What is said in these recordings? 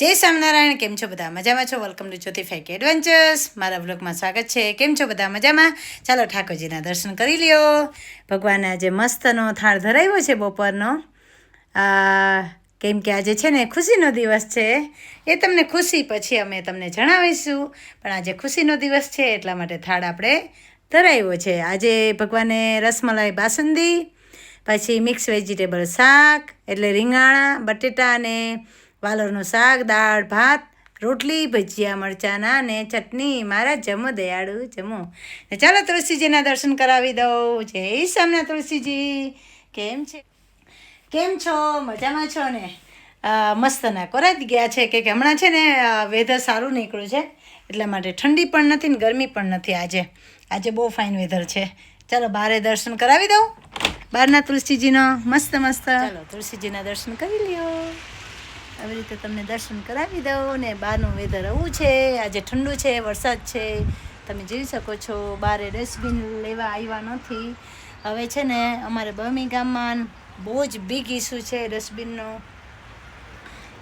જય સ્વામિનારાયણ, કેમ છો બધા મજામાં છો? Welcome to Jyoti fake adventures મારા બ્લોગમાં સ્વાગત છે. કેમ છો બધા મજામાં? ચાલો ઠાકોરજીના દર્શન કરી લ્યો. ભગવાને આજે મસ્તનો થાળ ધરાવ્યો છે બપોરનો. કેમ કે આજે છે ને ખુશીનો દિવસ છે. એ તમને ખુશી પછી અમે તમને જણાવીશું. પણ આજે ખુશીનો દિવસ છે, એટલા માટે થાળ આપણે ધરાવ્યો છે. આજે ભગવાને રસમલાઈ બાસુંદી, પછી મિક્સ વેજીટેબલ શાક, એટલે રીંગાણા, બટેટા અને વાલોરનું શાક, દાળ, ભાત, રોટલી, ભજીયા, મરચાના ને ચટણી. મારા જમો દયાળુ, જમો. ને ચાલો તુલસીજીના દર્શન કરાવી દઉં. જય સામના તુલસીજી. કેમ છે? કેમ છો? મજામાં છો ને? મસ્ત ના. કોરાઈ ગયા છે કે હમણાં છે ને વેધર સારું નીકળ્યું છે. એટલા માટે ઠંડી પણ નથી ને ગરમી પણ નથી આજે. આજે બહુ ફાઇન વેધર છે. ચાલો બારે દર્શન કરાવી દઉં. બહારના તુલસીજીનો મસ્ત મસ્ત. ચાલો તુલસીજીના દર્શન કરી લ્યો. આવી રીતે તમને દર્શન કરાવી દઉં ને બહારનું વેધર આવું છે. આજે ઠંડુ છે, વરસાદ છે. તમે જોઈ શકો છો, બારે ડસ્ટબિન લેવા આવ્યા નથી. હવે છે ને અમારે ગામમાં બહુ જ બિગ ઇસ્યુ છે ડસ્ટબિનનો.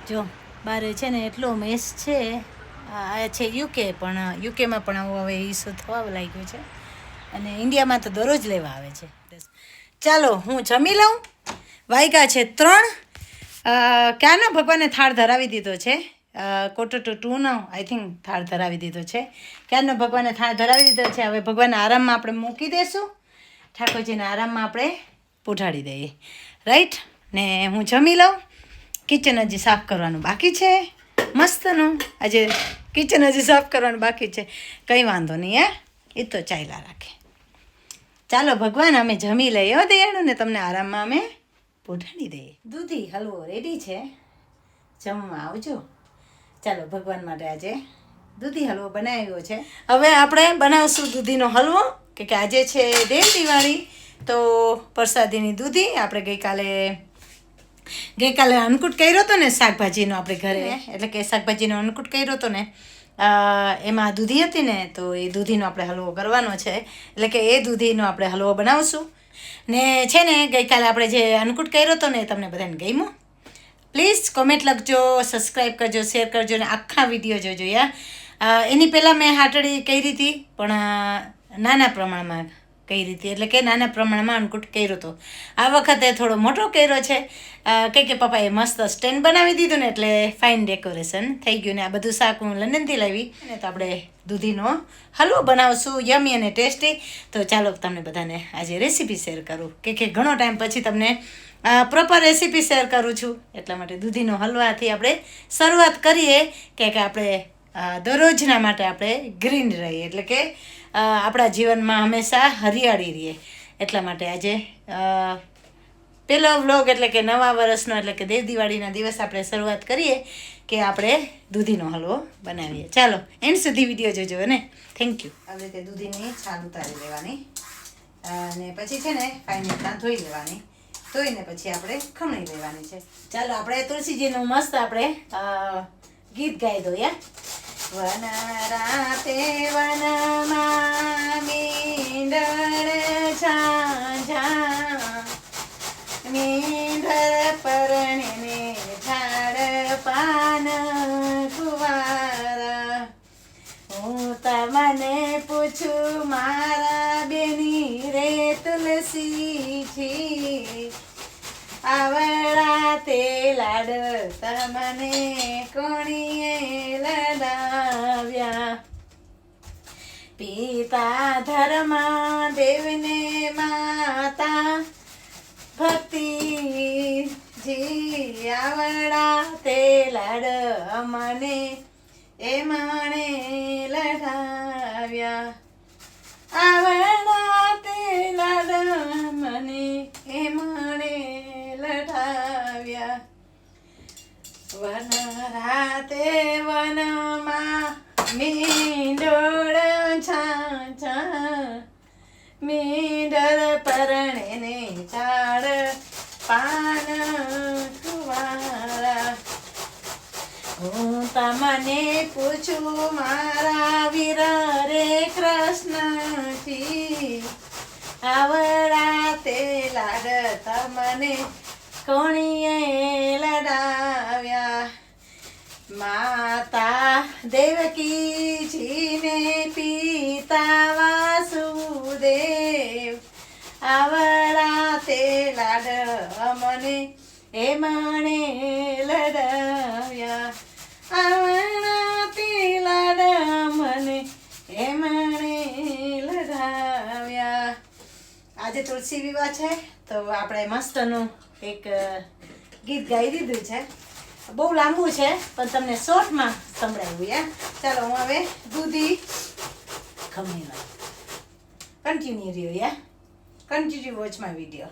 જો, બારે છે ને એટલો મેસ છે. આ છે યુકે પણ યુકેમાં પણ આવું હવે ઇસ્યુ થવા લાગ્યો છે. અને ઇન્ડિયામાં તો દરરોજ લેવા આવે છે. ચાલો, હું જમી લઉં. વાયગા છે ત્રણ. અ, ક્યાંનો ભગવાને થાળ ધરાવી દીધો છે? કોટર ટુ ટુનો આઈ થિંક થાળ ધરાવી દીધો છે. ક્યારનો ભગવાને થાળ ધરાવી દીધો છે? હવે ભગવાન આરામમાં આપણે મૂકી દઈશું ઠાકોરજીને આરામમાં આપણે પૂઠાડી દઈએ. રાઈટ ને હું જમી લઉં. કિચન હજી સાફ કરવાનું બાકી છે. મસ્તનું. આજે કિચન હજી સાફ કરવાનું બાકી છે. કંઈ વાંધો નહીં હે? એ તો ચાલ્યા રાખે. ચાલો ભગવાન અમે જમી લઈએ હો ને તમને આરામમાં અમે પૂઠાડી દે. દૂધી હલવો રેડી છે? જમવા આવજો. ચાલો ભગવાન માટે આજે દૂધી હલવો બનાવ્યો છે. હવે આપણે બનાવશું દૂધીનો હલવો કે કે આજે છે દેવ દિવાળી. તો પ્રસાદીની દૂધી આપણે ગઈકાલે ગઈકાલે અન્નકૂટ કર્યો હતો ને શાકભાજીનો આપણે ઘરે. એટલે કે શાકભાજીનો અન્નકૂટ કર્યો હતો ને એમાં દૂધી હતી ને તો એ દૂધીનો આપણે હલવો કરવાનો છે. એટલે કે એ દૂધીનો આપણે હલવો બનાવશું. ને છે ને ગઈકાલે આપણે જે અન્નકૂટ કર્યો હતો ને તમને બધાને ગમ્યો? પ્લીઝ કોમેન્ટ લખજો સબસ્ક્રાઈબ કરજો શેર કરજો ને આખા વીડિયો જોજો યા. અ, એની પહેલાં મેં હાટડી કરી હતી પણ નાના પ્રમાણમાં કરી રીતે? એટલે કે નાના પ્રમાણમાં અન્નકૂટ કર્યો હતો. આ વખતે થોડો મોટો કર્યો છે. કે કે પપ્પાએ મસ્ત સ્ટેન્ડ બનાવી દીધું ને એટલે ફાઇન ડેકોરેશન થઈ ગયું ને આ બધું શાક હું લંડનથી લાવી. ને તો આપણે દૂધીનો હલવો બનાવશું યમી અને ટેસ્ટી તો ચાલો તમને બધાને આજે રેસીપી શેર કરું. કે કે ઘણો ટાઈમ પછી તમને પ્રોપર રેસીપી શેર કરું છું. એટલા માટે દૂધીનો હલવાથી આપણે શરૂઆત કરીએ. કે આપણે દરરોજના માટે આપણે ગ્રીન રહીએ. એટલે કે આપણા જીવનમાં હંમેશા હરિયાળી રહીએ. એટલા માટે આજે પહેલો વ્લોગ એટલે કે નવા વર્ષનો એટલે કે દેવ દિવાળીના દિવસ આપણે શરૂઆત કરીએ કે આપણે દૂધીનો હલવો બનાવીએ. ચાલો એન્ડ સુધી વીડિયો જોજો ને થેન્ક યુ આવી રીતે દૂધીની છાલ ઉતારી લેવાની. અને પછી છે ને ફાઇન રીતના ધોઈ લેવાની. ધોઈને પછી આપણે ખમણી લેવાની છે. ચાલો, આપણે તુલસીજીનું મસ્ત આપણે ગીત ગાઈ દો યા વન રાતે વનમાં મીંડળ ઝાઝા. મીંઢર પરણીને ઝાડ પાન કુવારા. હું તમને પૂછું, મારા બેની રે તુલસીજી. આવડા તે લાડ તમને કોણીએ પિતા ધર્મ દેવને માતા ભક્તિ જી આવડા તે લાડ મને એ માણે લડાવ્યા આવડા તે લાડ મને એ માણે લડાવ્યા વન રાતે વનમાં મીંડોળ મીંડર પરણે ને ઝાડ પાન કુવારા હું તમને પૂછું, મારા વીર રે કૃષ્ણજી આવડા તે લાડ તમને કોણીએ લડાવ્યા? માતા દેવકીજીને લાડ અમને એ માણે લડાવ્યા. આવડા તે લાડ મને એ માણે લડાવ્યા. આજે તુલસી વિવાહ છે, તો આપણે મસ્તનું એક ગીત ગાઈ દીધું છે. બહુ લાંબુ છે, પણ તમને શોર્ટમાં સંભળાવ્યું યા ચાલો, હું હવે દૂધી ખમી લઉં કન્ટિન્યુ રહ્યો યા કન્ટિન્યુ વોચ માય વીડિયો